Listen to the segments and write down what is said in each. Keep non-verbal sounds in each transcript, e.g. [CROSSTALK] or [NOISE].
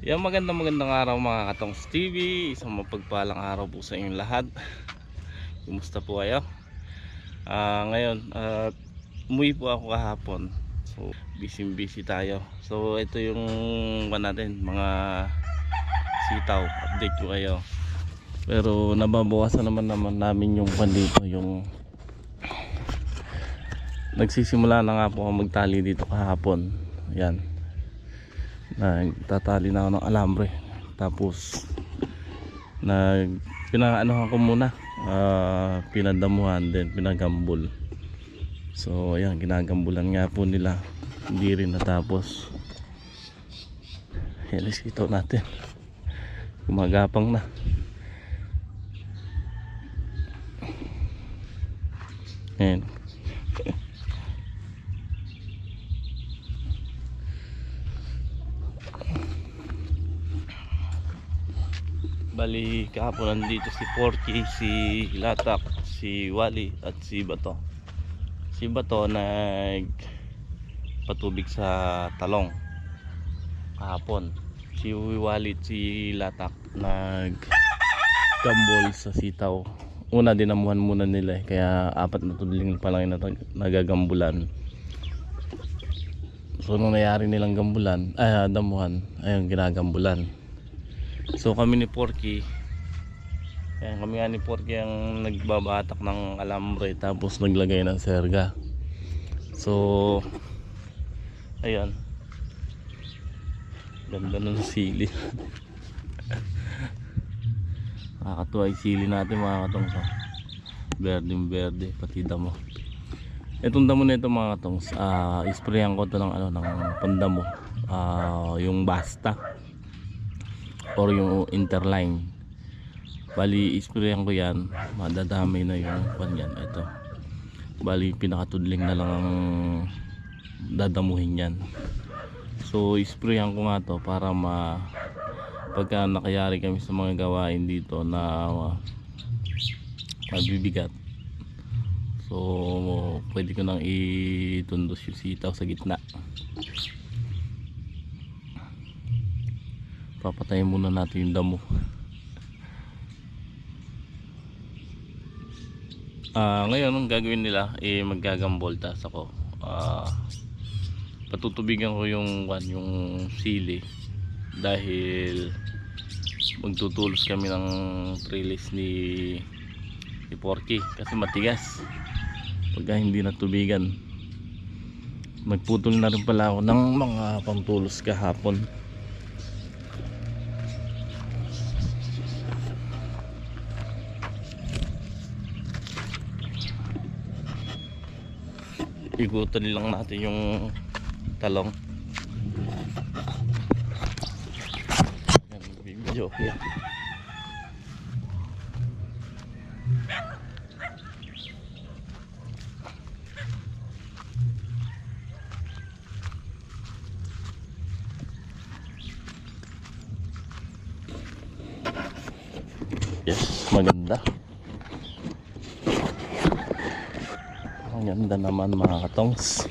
Yan magandang magandang araw mga Katongs TV Isang mapagpalang araw po sa inyong lahat. Kumusta po kayo? Ah, ngayon, at umuwi po ako kahapon. So busy busy tayo. So ito yung natin, mga sitaw. Update ko kayo. Pero nababawasan naman naman namin yung pan dito Yung Nagsisimula na nga po ako magtali dito kahapon. Yan nagtatali na ako ng alambre. Tapos nag pinaanohan ko muna. Ah, pinadamuhan din pinagambol. So ayan ginagambulan nga po nila. Hindi rin natapos. Yan ito natin. Gumagapang na. Ayan Bali kahapon nandito si Porky, si Latak, si Wally at si Bato. Si Bato nag patubig sa talong kahapon. Si Wally at si Latak nag gambol sa sitaw. Una dinamuhan muna nila eh, kaya apat na tudling pa lang yung nagagambulan. So nung nangyari nilang gambulan, ay damuhan, ayun ginagambulan. So kami ni Porky Ayan, kami nga ni Porky ang nagbabatak ng alambre tapos naglagay ng serga. So ayun. Ganda ng sili. [LAUGHS] Nakakatuwa yung sili natin mga katongs. oh. Berdeng berde pati damo. Itong damo na ito mga katongs, ah isprayan ko to ng ano ng pandamo. Ah yung basta or yung interline. Bali isprayan ko yan. Madadamay na yung kanyan ito. Bali pinakatudling na lang ang dadamuhin yan. So isprayan ko nga to para ma pagka nakayari kami sa mga gawain dito na uh, mabibigat. So pwede ko nang itundos yung sitaw sa gitna papatayin muna natin yung damo. Ah, ngayon ang gagawin nila? Eh maggagamboltas ako. Ah, patutubigan ko yung yung sili. Dahil magtutulos kami ng trellis ni ni Porky kasi matigas. Pagka hindi natubigan nagputol na rin pala ako ng mga pangtulos kahapon igutan lang natin yung talong. Yan video. yan yes maganda ang ganda naman mga katongs.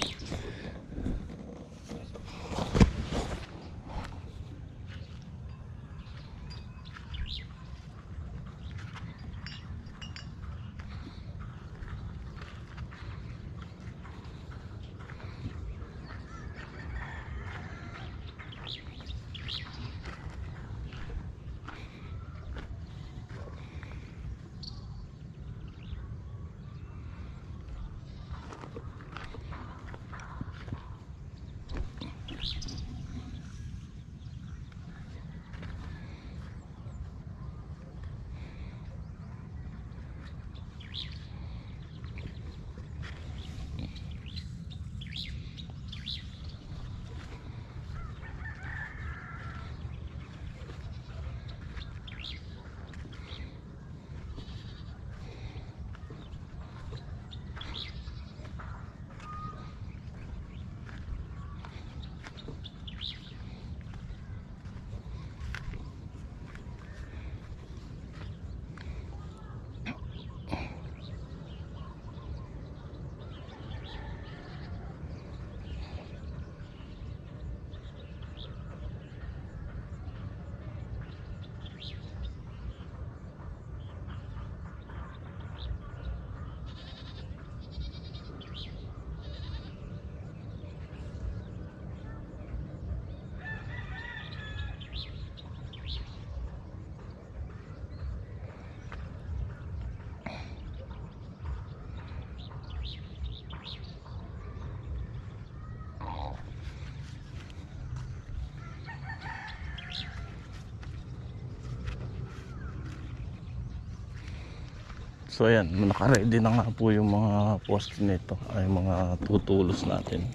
So ayan, nakaready na nga po yung mga post nito ay mga tutulos natin.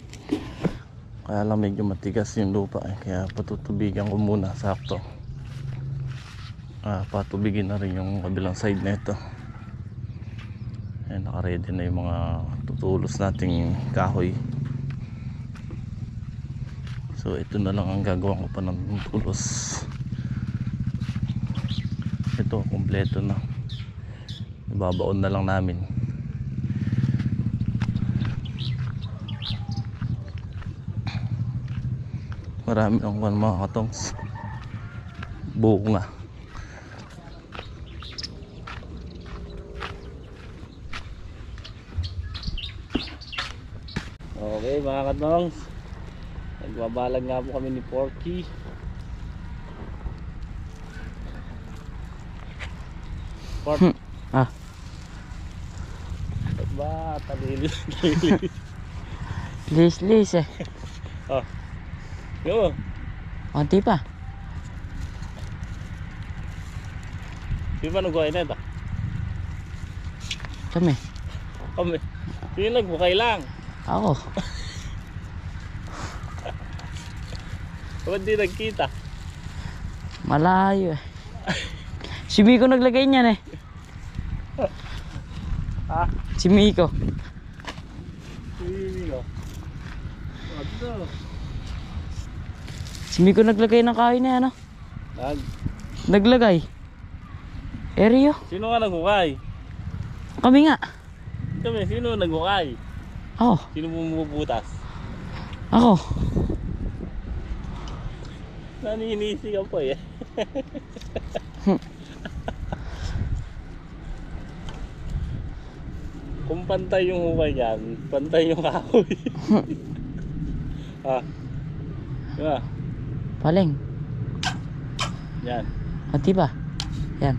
Kaya lang medyo matigas yung lupa eh, kaya patutubigan ko muna sakto. Ah, patubigin na rin yung kabilang side nito. Ayan, nakaready na yung mga tutulos nating kahoy. So ito na lang ang gagawin ko pa ng tulos. Ito, kompleto na. Ibabaon na lang namin. Marami ang kwan mga katongs. Bunga. Okay mga katongs. Nagbabalag nga po kami ni Porky. Port. Ah. Ba't [LAUGHS] ba talilis? talilis? Lis, lis eh. Yo, Konti pa. di ba nagbuhay na ito? Kami. Kami. Sino nagbukay lang? Ako. Ba't di nagkita? Malayo eh. Si Miko naglagay niyan eh. Ha? Si Miko. Sino? Ano? Si Miko naglagay ng kahoy na ano. Nag, Naglagay. Eryo. sino nga nagbukay? Kami nga. Kami, sino nagbukay? Ako. Sino bumubutas? Ako. Naninisi ka po eh. [LAUGHS] Kung pantay yung hukay yan, pantay yung kahoy. [LAUGHS] ah. Diba? Paling. Yan. Konti pa. Yan.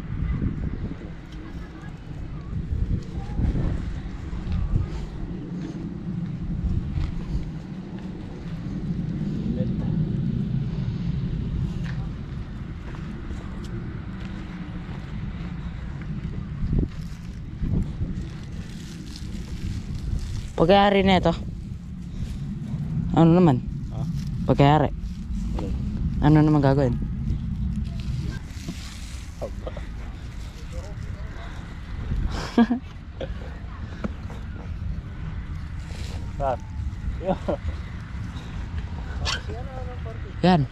Pagkayari na ito. Ano naman? Ha? Pagkayari. Ano naman gagawin? Yan.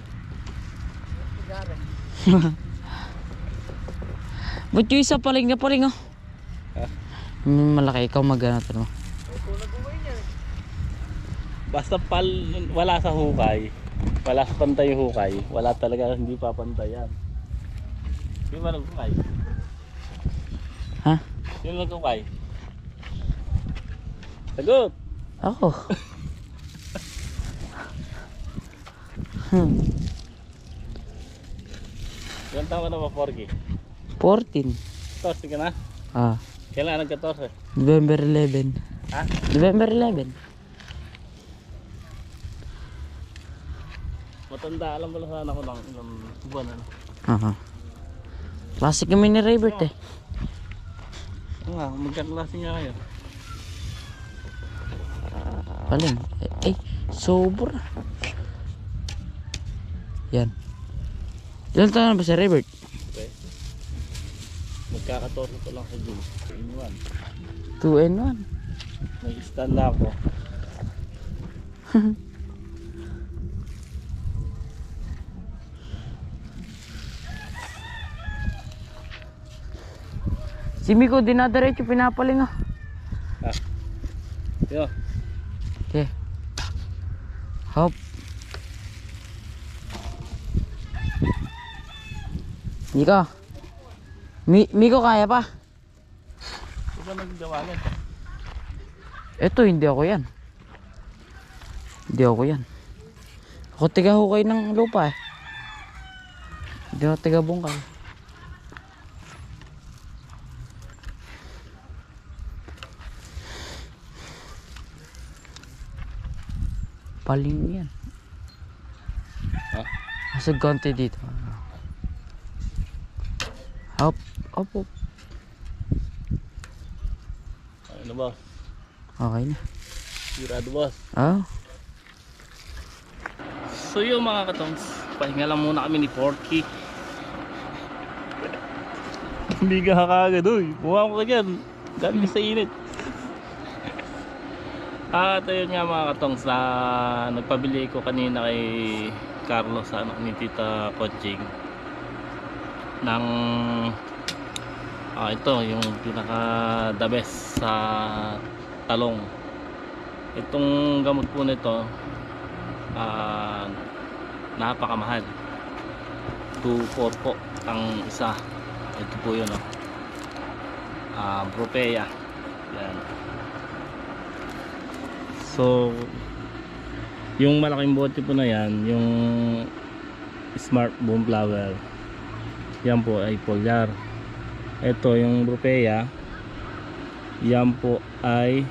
Ba't yung isa paling na paling oh? Hmm, malaki ikaw mag ano to? Basta pal wala sa hukay, wala pantay yung hukay, wala talaga hindi papantay yan. Sino ba naghukay? Ha? Sino naghukay? Sagot! Ako. [LAUGHS] hmm. Ilan taon ka na ba, Porky? 14. 14 ka na? Ah. Kailan nag-14? November 11. Ha? November 11. Matanda, alam mo lang sana ako ng ilang buwan ano. Aha. Classic kami ni Raybert eh. Oo nga, magkaklase nga kayo. Paling. Eh, eh sobra. Yan. Ilan taon na ba si Raybert? Okay. Magkakatorso ko lang sa gym. In one. 2 and 1. May stand na ako. [LAUGHS] Si Miko dinadiretso pinapaling oh. Yo, Okay. Hop. Miko. Mi Miko kaya pa? naggawa nun? Ito hindi ako yan. Hindi ako yan. Ako tiga hukay ng lupa eh. Hindi ako tiga bungkal. Paling yan. Ha? Nasa konti dito. Hop, hop, hop. na boss. Okay na. Sigurado boss. Oh. So yun mga katongs, pahinga lang muna kami ni Porky. [LAUGHS] Hindi ka kakagad uy, buha ko ka dyan. Ka sa init. At ayun nga mga katongs, na nagpabili ko kanina kay Carlos, anak ni Tita Coaching. ng ah, ito yung pinaka the best sa talong. Itong gamot po nito ah napakamahal 2.4 po ang isa ito po yun oh. ah Propea yan so yung malaking bote po na yan yung smart boom flower yan po ay foliar ito yung Propea yan po ay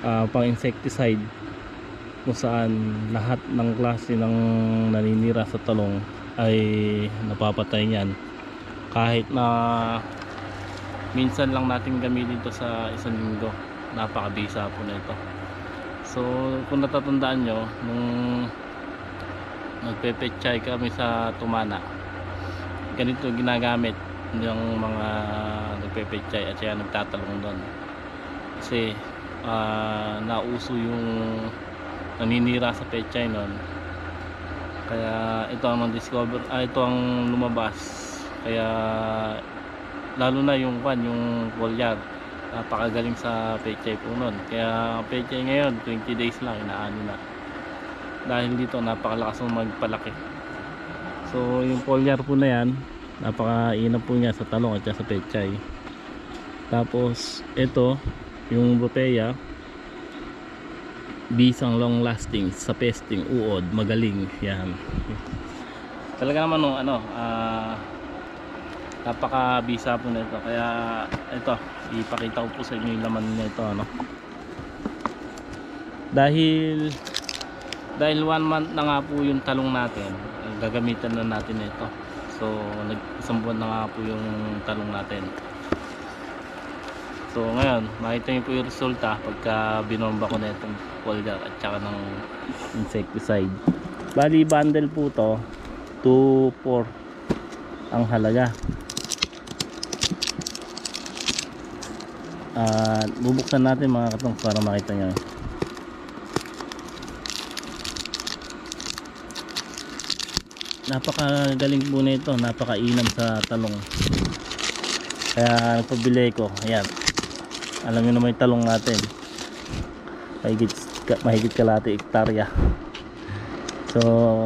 ah, pang insecticide kung saan lahat ng klase ng naninira sa talong ay napapatay niyan. Kahit na minsan lang natin gamitin ito sa isang linggo napakabisa po na ito. So kung natatandaan nyo nung nagpepechay kami sa Tumana ganito ginagamit ng mga nagpepechay at saya nagtatalong doon. Kasi ah, nauso yung naninira sa pechay nun kaya ito ang discover ah, ito ang lumabas. Kaya lalo na yung kwan yung foliar napakagaling sa pechay po nun. Kaya pechay ngayon 20 days lang inaano na. Dahil dito napakalakas ng magpalaki. So yung foliar po na yan napakainam po niya sa talong at sa pechay. Tapos ito yung Bopea bisang long lasting sa pesting uod magaling yan. Talaga naman nung ano ah napaka-bisa po nito. Kaya ito ipakita ko po sa inyo yung laman nito ano dahil dahil one month na nga po yung talong natin gagamitan na natin ito so nag isang buwan na nga po yung talong natin So ngayon, makita niyo po yung resulta pagka binomba ko na itong foliar at saka ng insecticide. Bali bundle po to 2 4 ang halaga. At bubuksan natin mga katong para makita niyo. Napakagaling po nito, napakainam sa talong. Kaya nagpabili ko, ayan, alam nyo naman yung talong natin mahigit, mahigit kalati ektarya so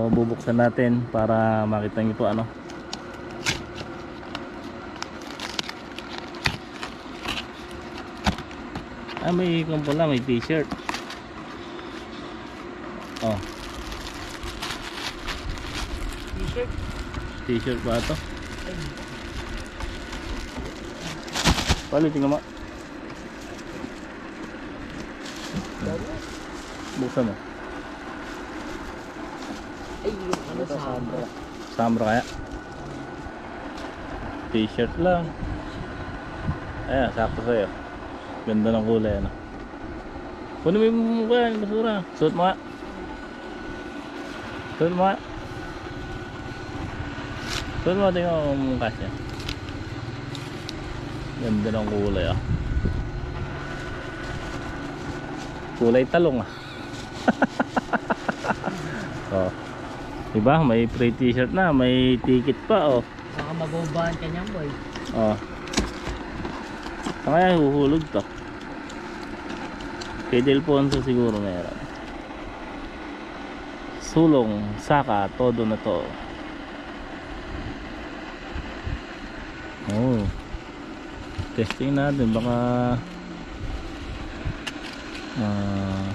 bubuksan natin para makita nyo po ano ah may kung pala may t-shirt oh T-shirt. t-shirt ba ito Pali, tingnan mo. Buksan mo. Ay, yung ano sa Sandra. Sambra kaya? T-shirt lang. Ayan, sakto sa'yo. Ganda ng kulay, ano. Kunin mo yung mukha, yung basura. Suot mo nga. Suot mo nga. Suot mo, tingnan mo ang mukha siya. Ganda ng kulay, ah. Kulay talong, ah. [LAUGHS] oh. Diba? May free t-shirt na, may ticket pa, oh. Baka magubahan ka niyan, boy. Oh. Kaya huhulog to? Kay Delfonso siguro meron. Sulong, saka, todo na to. Oh. Testing natin baka ah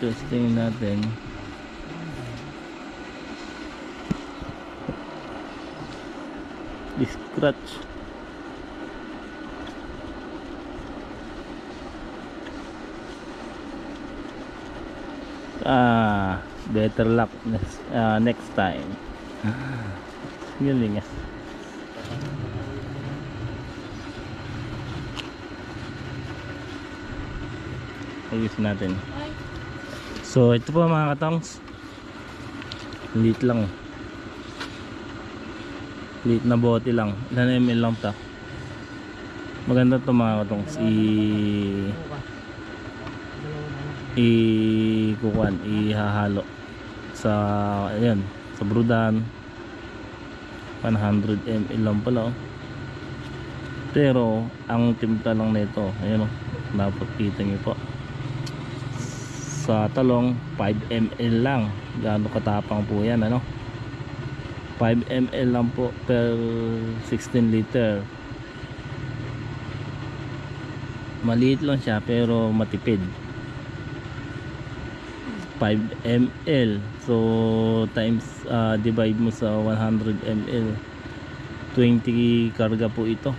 testing natin scratch ah better luck next, ah, next time Galing ah. Ayusin natin. So ito po mga katongs. Lit lang. Lit na bote lang. Ilan ml lang ta. Maganda to mga katongs. I i kukuan ihahalo sa ayan sa brudan. 100 ml lang pala oh. pero ang timpla lang nito ayan oh dapat kita nyo po. Sa talong 5 ml lang. Gaano katapang po yan ano? 5 ml lang po per 16 liter. Maliit lang siya pero matipid 5 ml. So times uh, divide mo sa 100 ml 20 karga po ito.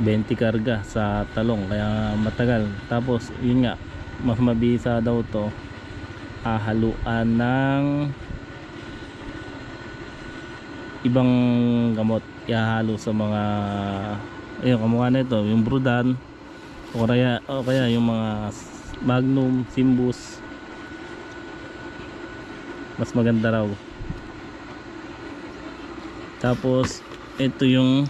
20 karga sa talong kaya matagal. Tapos yun nga mas mabisa daw to hahaluan ng ibang gamot. Ihahalo sa mga ayun kamukha na ito yung brudan o kaya, o kaya yung mga magnum, simbus. Mas maganda raw. Tapos ito yung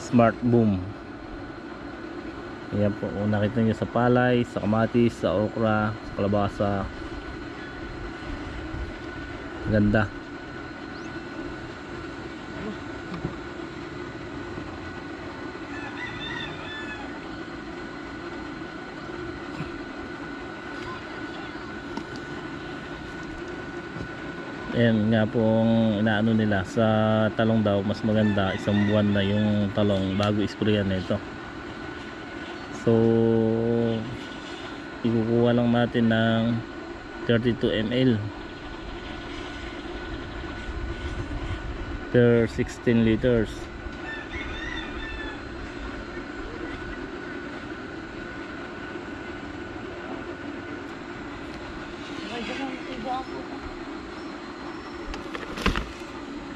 smart boom. Ayan po. Nakita nyo sa palay, sa kamatis, sa okra, sa kalabasa. Ganda Ayan nga pong inaano nila sa talong daw mas maganda isang buwan na yung talong bago isprayan na ito. So ikukuha lang natin ng 32 ml per 16 liters.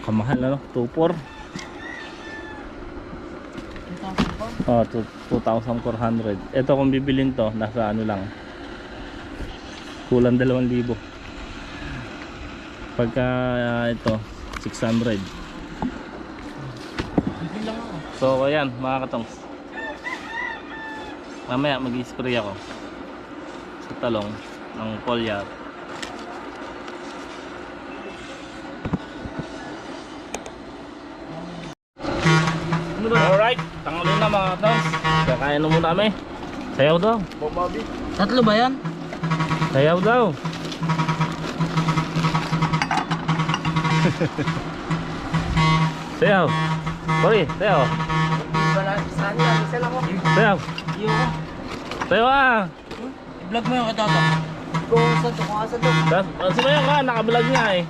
Kamahal ano? 2.4 Oh, two- 2,400. Ito kung bibilin to, nasa ano lang. Kulang 2,000. Pagka ah, ito, 600. So, ayan, mga katongs. Mamaya mag-spray ako sa talong ng foliar. Kami. Sayaw daw. Tatlo ba yan? Sayaw daw. [LAUGHS] sayaw. Sorry, sayaw. Sayaw. Sayaw ah. I-vlog mo yung katoto. Kung saan to, kung saan to. Das, uh, sumayaw ka, nakablog nga eh.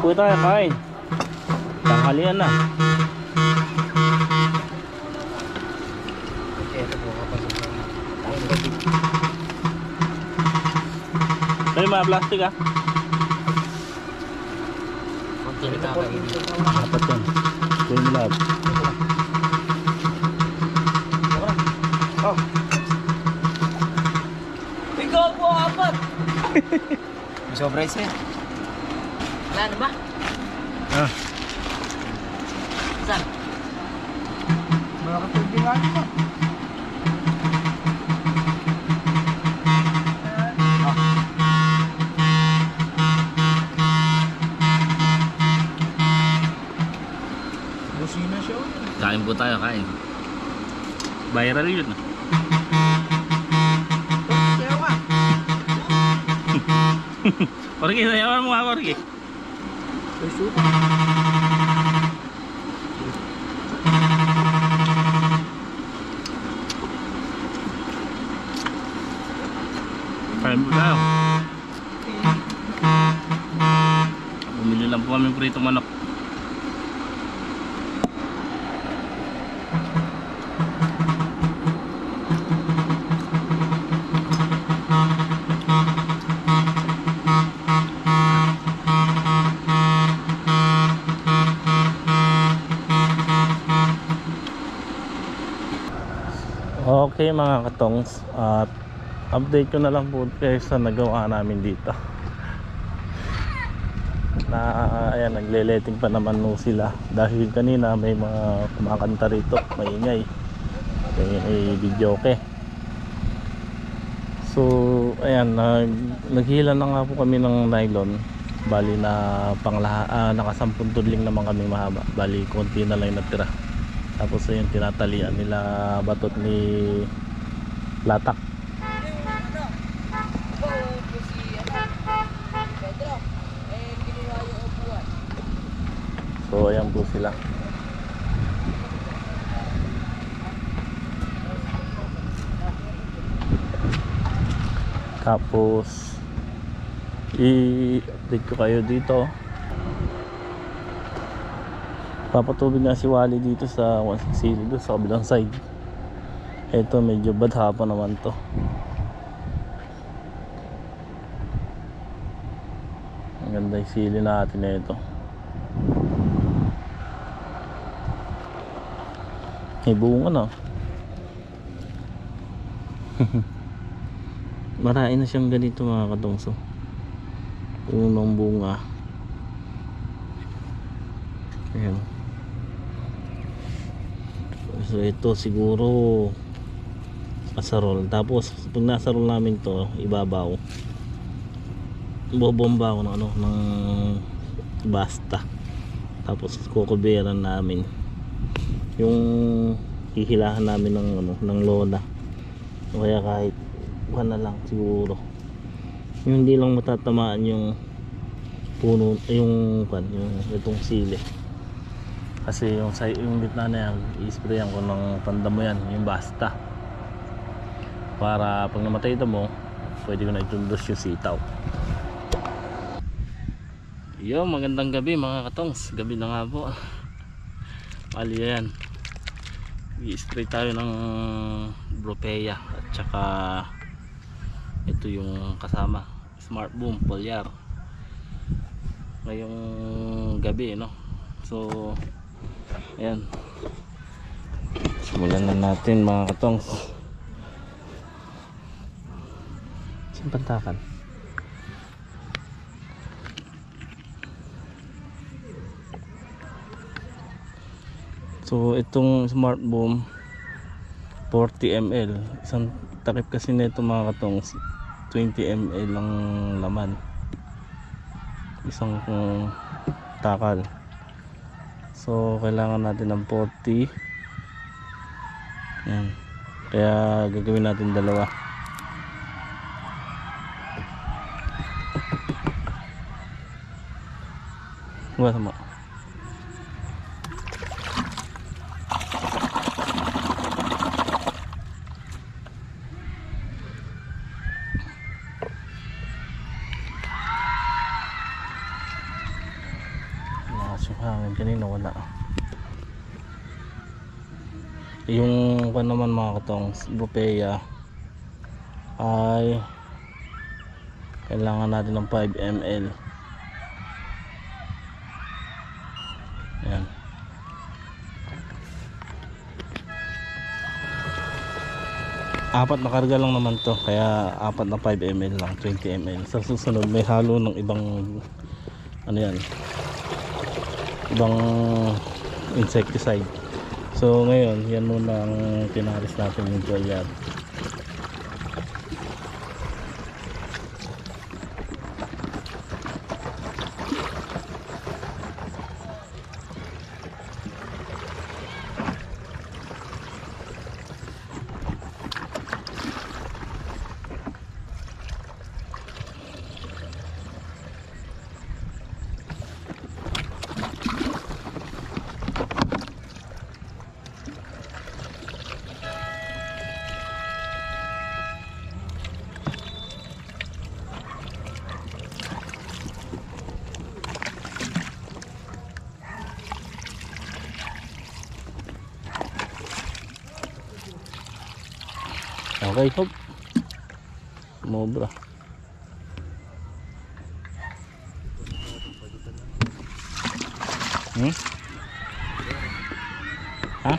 Po tayo, kain. Tanghalian na. Tayo mga plastic ah. Apat yan. Kunin mo lahat. Ikaw po apat. Sobra isa eh. Na ba? Ah. Saan? Makakatubig nga ito. Busina siya. Kain po tayo, kain. Viral yun. ah. Korgi, [LAUGHS] sayawan mo nga, Korgi. Soup. Kain po tayo. kami prito manok. Okay mga katongs. At update ko na lang po kayo sa nagawa namin dito. Na ayan nagle-letting pa naman no sila. Dahil kanina may mga kumakanta rito. Maingay. May, may video okay. So ayan nag, naghila na nga po kami ng nylon. Bali na panglaha ah, nakasampung tudling naman kami mahaba. Bali konti na lang natira tapos ayun tinatalian nila batot ni latak. So ayan po sila. Tapos i-update ko kayo dito papatubig nga si Wally dito sa 160 doon sa kabilang side. Eto medyo bad hapon naman to. Ang ganda yung sili natin na ito may bunga na. [LAUGHS] Marami na siyang ganito mga katongso unang bunga. Ayan so ito siguro asarol tapos pag nasarol namin to ibabaw. Bobomba ako ng ano ng basta. Tapos kukuberan namin. Yung hihilahan namin ng ano ng lona o kaya kahit one na lang siguro. Yung hindi lang matatamaan yung puno yung kan yung itong sili kasi yung sa yung gitna na yan i-sprayan ko ng tanda mo yan yung basta. Para pag namatay ito mo pwede ko na itundos yung sitaw. Yo magandang gabi mga katongs. Gabi na nga po. Bali yan i-spray tayo ng bropeya at saka ito yung kasama smart boom polyar. Ngayong gabi no? So ayan. Simulan na natin mga katongs. Simpantakan so itong smart boom 40 ml isang takip kasi nito mga katongs. 20 ml lang laman. Isang uh, takal so kailangan natin ng 40 yan. Kaya gagawin natin dalawa. Wala mo. Lakas yung hangin kanina wala. Yung pa naman mga katong bupeya ay kailangan natin ng 5 ml. Yan. Apat na karga lang naman to kaya apat na 5 ml lang 20 ml sa susunod may halo ng ibang ano yan ibang insecticide so ngayon yan muna ang pinaris natin yung foliar Okay, hop. Mobra. Hmm? Ha?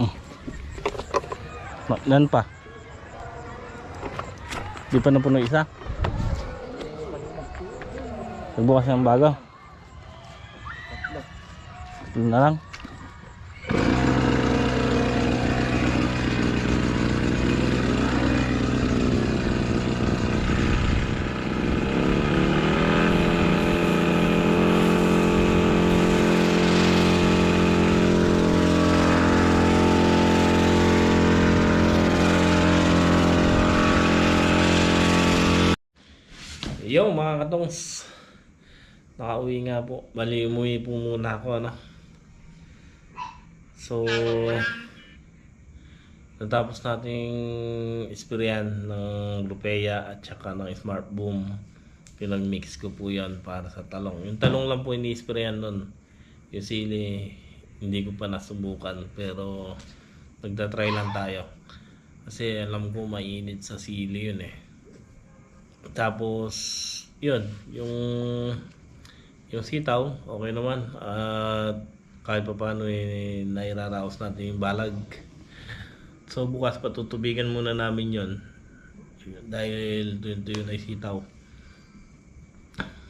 Oh. Ma- Nan pa? Di pa napuno isa? Nagbukas ng bago? Tatlo na lang. Yo mga katongs Nakauwi nga po. Bali umuwi po muna ako ano So Natapos nating isperyan ng Rupeya at saka ng Smart Boom. Pinag-mix ko po yan para sa talong. Yung talong lang po ini-isperyan nun. Yung sili hindi ko pa nasubukan pero nagda-try lang tayo. Kasi alam ko mainit sa sili yun eh. Tapos, yun, yung yung sitaw, okay naman. At kahit pa paano eh, nairaraos natin yung balag. So bukas patutubigan muna namin yon dahil yun, yun ay sitaw.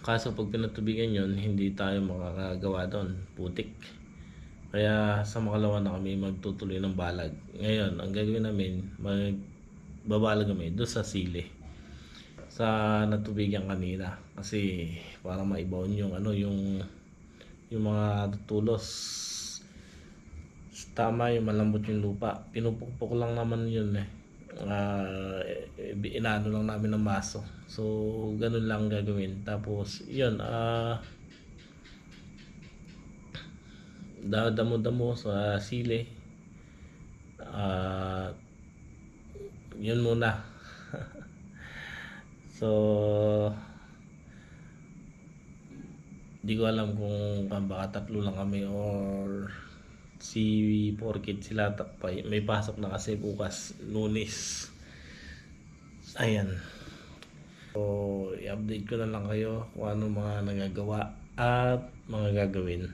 Kaso pag pinatubigan yon hindi tayo makakagawa doon. Putik. Kaya sa makalawa na kami magtutuloy ng balag. Ngayon, ang gagawin namin, magbabalag kami doon sa sili sa natubigan kanina kasi para maibaon yung ano yung yung mga tulos. Tama yung malambot yung lupa. Pinupukpok lang naman yun eh. Eh, inaano lang namin ng maso. So ganun lang gagawin. Tapos yun ah damo-damo sa sili. Ah yun muna. [LAUGHS] So, di ko alam kung baka tatlo lang kami or si Porkit sila may pasok na kasi bukas lunes. Ayan. So, i-update ko na lang kayo kung ano mga nagagawa at mga gagawin.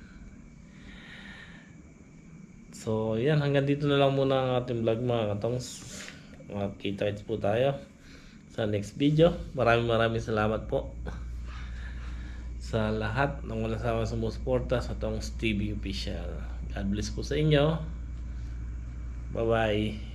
So, yan. Hanggang dito na lang muna ang ating vlog mga katongs. Makita-kits po tayo sa next video. Maraming maraming salamat po sa lahat ng walang sama sumusuporta sa tong TV Official. God bless po sa inyo. Bye-bye.